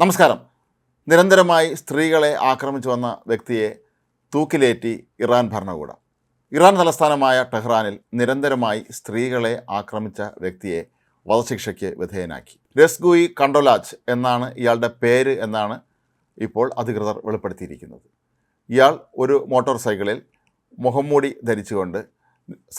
നമസ്കാരം. നിരന്തരമായി സ്ത്രീകളെ ആക്രമിച്ചു വന്ന വ്യക്തിയെ തൂക്കിലേറ്റി ഇറാൻ ഭരണകൂടം. ഇറാൻ തലസ്ഥാനമായ ടെഹ്റാനിൽ നിരന്തരമായി സ്ത്രീകളെ ആക്രമിച്ച വ്യക്തിയെ വധശിക്ഷയ്ക്ക് വിധേയനാക്കി. രസ്ഗുയി കണ്ടോലാജ് എന്നാണ് ഇയാളുടെ പേര് എന്നാണ് ഇപ്പോൾ അധികൃതർ വെളിപ്പെടുത്തിയിരിക്കുന്നത്. ഇയാൾ ഒരു മോട്ടോർ സൈക്കിളിൽ മുഖംമൂടി ധരിച്ചുകൊണ്ട്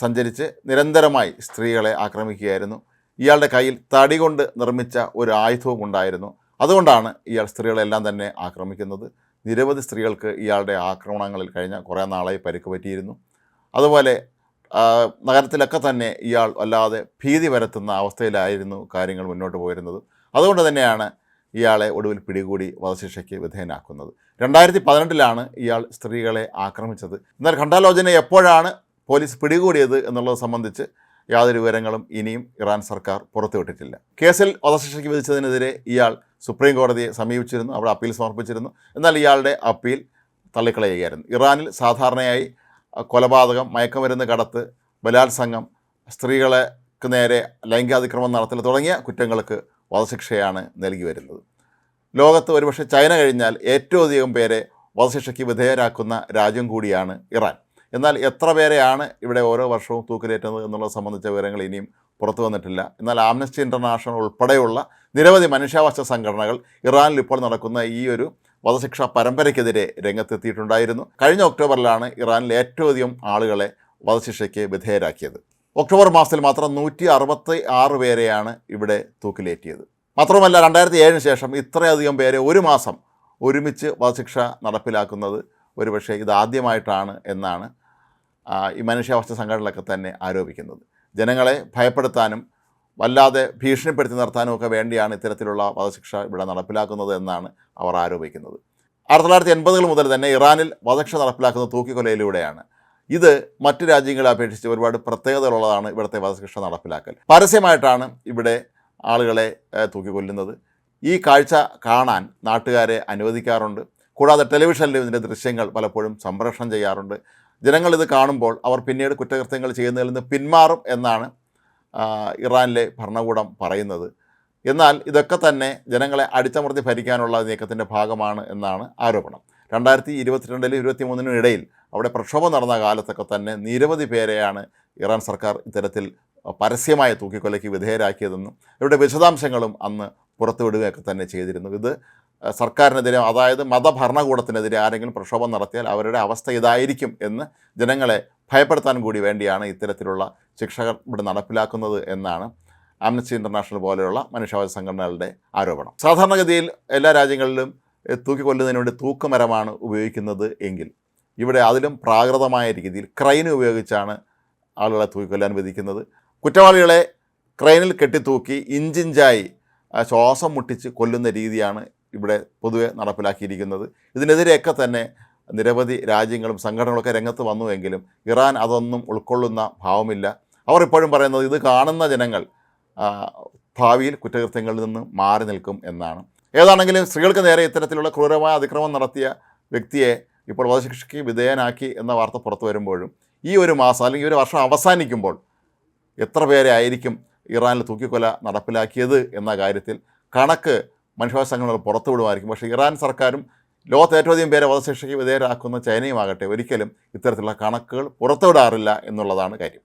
സഞ്ചരിച്ച് നിരന്തരമായി സ്ത്രീകളെ ആക്രമിക്കുകയായിരുന്നു. ഇയാളുടെ കയ്യിൽ തടി കൊണ്ട് നിർമ്മിച്ച ഒരു ആയുധവും ഉണ്ടായിരുന്നു അതുകൊണ്ടാണ് ഇയാൾ സ്ത്രീകളെല്ലാം തന്നെ ആക്രമിക്കുന്നത്. നിരവധി സ്ത്രീകൾക്ക് ഇയാളുടെ ആക്രമണങ്ങളിൽ കഴിഞ്ഞ കുറേ നാളായി പരിക്ക് പറ്റിയിരുന്നു. അതുപോലെ നഗരത്തിലൊക്കെ തന്നെ ഇയാൾ വല്ലാതെ ഭീതി പരത്തുന്ന അവസ്ഥയിലായിരുന്നു കാര്യങ്ങൾ മുന്നോട്ട് പോയിരുന്നത്. അതുകൊണ്ട് തന്നെയാണ് ഇയാളെ ഒടുവിൽ പിടികൂടി വധശിക്ഷയ്ക്ക് വിധേയനാക്കുന്നത്. രണ്ടായിരത്തി പതിനെട്ടിലാണ് ഇയാൾ സ്ത്രീകളെ ആക്രമിച്ചത്. എന്നാൽ ഖണ്ഡാലോചന എപ്പോഴാണ് പോലീസ് പിടികൂടിയത് എന്നുള്ളത് സംബന്ധിച്ച് യാതൊരു വിവരങ്ങളും ഇനിയും ഇറാൻ സർക്കാർ പുറത്തുവിട്ടിട്ടില്ല. കേസിൽ വധശിക്ഷയ്ക്ക് വിധിച്ചതിനെതിരെ ഇയാൾ സുപ്രീം കോടതിയെ സമീപിച്ചിരുന്നു അവിടെ അപ്പീൽ സമർപ്പിച്ചിരുന്നു. എന്നാൽ ഇയാളുടെ അപ്പീൽ തള്ളിക്കളയുകയായിരുന്നു. ഇറാനിൽ സാധാരണയായി കൊലപാതകം മയക്കുമരുന്ന് കടത്ത് ബലാത്സംഗം സ്ത്രീകൾക്ക് നേരെ ലൈംഗികാതിക്രമം നടത്തൽ തുടങ്ങിയ കുറ്റങ്ങൾക്ക് വധശിക്ഷയാണ് നൽകി വരുന്നത്. ലോകത്ത് ഒരുപക്ഷെ ചൈന കഴിഞ്ഞാൽ ഏറ്റവും അധികം പേരെ വധശിക്ഷയ്ക്ക് വിധേയരാക്കുന്ന രാജ്യം കൂടിയാണ് ഇറാൻ. എന്നാൽ എത്ര പേരെയാണ് ഇവിടെ ഓരോ വർഷവും തൂക്കിലേറ്റുന്നത് എന്നുള്ളത് സംബന്ധിച്ച വിവരങ്ങൾ ഇനിയും പുറത്തു വന്നിട്ടില്ല. എന്നാൽ ആംനസ്റ്റി ഇന്റർനാഷണൽ ഉൾപ്പെടെയുള്ള നിരവധി മനുഷ്യാവകാശ സംഘടനകൾ ഇറാനിൽ ഇപ്പോൾ നടക്കുന്ന ഈ ഒരു വധശിക്ഷ പരമ്പരയ്ക്കെതിരെ രംഗത്തെത്തിയിട്ടുണ്ടായിരുന്നു. കഴിഞ്ഞ ഒക്ടോബറിലാണ് ഇറാനിൽ ഏറ്റവും അധികം ആളുകളെ വധശിക്ഷയ്ക്ക് വിധേയരാക്കിയത്. ഒക്ടോബർ മാസത്തിൽ മാത്രം നൂറ്റി അറുപത്തി ആറ് പേരെയാണ് ഇവിടെ തൂക്കിലേറ്റിയത്. മാത്രമല്ല രണ്ടായിരത്തി ഏഴിന് ശേഷം ഇത്രയധികം പേരെ ഒരു മാസം ഒരുമിച്ച് വധശിക്ഷ നടപ്പിലാക്കുന്നത് ഒരുപക്ഷെ ഇതാദ്യമായിട്ടാണ് എന്നാണ് ഈ മനുഷ്യാവകാശ സംഘടനകളൊക്കെ തന്നെ ആരോപിക്കുന്നത്. ജനങ്ങളെ ഭയപ്പെടുത്താനും വല്ലാതെ ഭീഷണിപ്പെടുത്തി നിർത്താനും ഒക്കെ വേണ്ടിയാണ് ഇത്തരത്തിലുള്ള വധശിക്ഷ ഇവിടെ നടപ്പിലാക്കുന്നത് എന്നാണ് അവർ ആരോപിക്കുന്നത്. ആയിരത്തി തൊള്ളായിരത്തി എൺപതുകൾ മുതൽ തന്നെ ഇറാനിൽ വധശിക്ഷ നടപ്പിലാക്കുന്നത് തൂക്കിക്കൊലയിലൂടെയാണ്. ഇത് മറ്റു രാജ്യങ്ങളെ അപേക്ഷിച്ച് ഒരുപാട് പ്രത്യേകതകളുള്ളതാണ് ഇവിടുത്തെ വധശിക്ഷ നടപ്പിലാക്കൽ. പരസ്യമായിട്ടാണ് ഇവിടെ ആളുകളെ തൂക്കിക്കൊല്ലുന്നത്. ഈ കാഴ്ച കാണാൻ നാട്ടുകാരെ അനുവദിക്കാറുണ്ട്. കൂടാതെ ടെലിവിഷനിലും ഇതിന്റെ ദൃശ്യങ്ങൾ പലപ്പോഴും സംപ്രേഷണം ചെയ്യാറുണ്ട്. ജനങ്ങൾ ഇത് കാണുമ്പോൾ അവർ പിന്നീട് കുറ്റകൃത്യങ്ങൾ ചെയ്യുന്നതിൽ നിന്ന് പിന്മാറും എന്നാണ് ഇറാനിലെ ഭരണകൂടം പറയുന്നത്. എന്നാൽ ഇതൊക്കെ തന്നെ ജനങ്ങളെ അടിച്ചമർത്തി ഭരിക്കാനുള്ള നീക്കത്തിന്റെ ഭാഗമാണ് എന്നാണ് ആരോപണം. രണ്ടായിരത്തി ഇരുപത്തിരണ്ടിലും ഇരുപത്തി മൂന്നിനും ഇടയിൽ അവിടെ പ്രക്ഷോഭം നടന്ന കാലത്തൊക്കെ തന്നെ നിരവധി പേരെയാണ് ഇറാൻ സർക്കാർ ഇത്തരത്തിൽ പരസ്യമായ തൂക്കിക്കൊലയ്ക്ക് വിധേയരാക്കിയതെന്നും ഇവരുടെ വിശദാംശങ്ങളും അന്ന് പുറത്തുവിടുകയൊക്കെ തന്നെ ചെയ്തിരുന്നു. ഇത് സർക്കാരിനെതിരെ അതായത് മതഭരണകൂടത്തിനെതിരെ ആരെങ്കിലും പ്രക്ഷോഭം നടത്തിയാൽ അവരുടെ അവസ്ഥ ഇതായിരിക്കും എന്ന് ജനങ്ങളെ ഭയപ്പെടുത്താൻ കൂടി വേണ്ടിയാണ് ഇത്തരത്തിലുള്ള ശിക്ഷകൾ ഇവിടെ നടപ്പിലാക്കുന്നത് എന്നാണ് ആംനസ്റ്റി ഇന്റർനാഷണൽ പോലെയുള്ള മനുഷ്യാവകാശ സംഘടനകളുടെ ആരോപണം. സാധാരണഗതിയിൽ എല്ലാ രാജ്യങ്ങളിലും തൂക്കി തൂക്കിക്കൊല്ലുന്നതിന് വേണ്ടി തൂക്കുമരമാണ് ഉപയോഗിക്കുന്നത് എങ്കിൽ ഇവിടെ അതിലും പ്രാകൃതമായ രീതിയിൽ ക്രൈൻ ഉപയോഗിച്ചാണ് ആളുകളെ തൂക്കിക്കൊല്ലാൻ വിധിക്കുന്നത്. കുറ്റവാളികളെ ക്രൈനിൽ കെട്ടിത്തൂക്കി ഇഞ്ചിഞ്ചായി ശ്വാസം മുട്ടിച്ച് കൊല്ലുന്ന രീതിയാണ് ഇവിടെ പൊതുവെ നടപ്പിലാക്കിയിരിക്കുന്നത്. ഇതിനെതിരെയൊക്കെ തന്നെ നിരവധി രാജ്യങ്ങളും സംഘടനകളൊക്കെ രംഗത്ത് വന്നുവെങ്കിലും ഇറാൻ അതൊന്നും ഉൾക്കൊള്ളുന്ന ഭാവമില്ല. അവർ ഇപ്പോഴും പറയുന്നത് ഇത് കാണുന്ന ജനങ്ങൾ ഭാവിയിൽ കുറ്റകൃത്യങ്ങളിൽ നിന്ന് മാറി നിൽക്കും എന്നാണ്. ഏതാണെങ്കിലും സ്ത്രീകൾക്ക് നേരെ ഇത്തരത്തിലുള്ള ക്രൂരമായ അതിക്രമം നടത്തിയ വ്യക്തിയെ ഇപ്പോൾ വധശിക്ഷയ്ക്ക് വിധേയനാക്കി എന്ന വാർത്ത പുറത്തു വരുമ്പോഴും ഈ ഒരു മാസം അല്ലെങ്കിൽ ഒരു വർഷം അവസാനിക്കുമ്പോൾ എത്ര പേരെ ആയിരിക്കും ഇറാനിൽ തൂക്കിക്കൊല നടപ്പിലാക്കിയത് എന്ന കാര്യത്തിൽ കണക്ക് മനുഷ്യാവകാശ സംഘടനകൾ പുറത്തുവിടുമായിരിക്കും. പക്ഷേ ഇറാൻ സർക്കാരും ലോകത്ത് ഏറ്റവും അധികം പേരെ വധശിക്ഷയ്ക്ക് വിധേയരാക്കുന്ന ചൈനയുമാകട്ടെ ഒരിക്കലും ഇത്തരത്തിലുള്ള കണക്കുകൾ പുറത്തുവിടാറില്ല എന്നുള്ളതാണ് കാര്യം.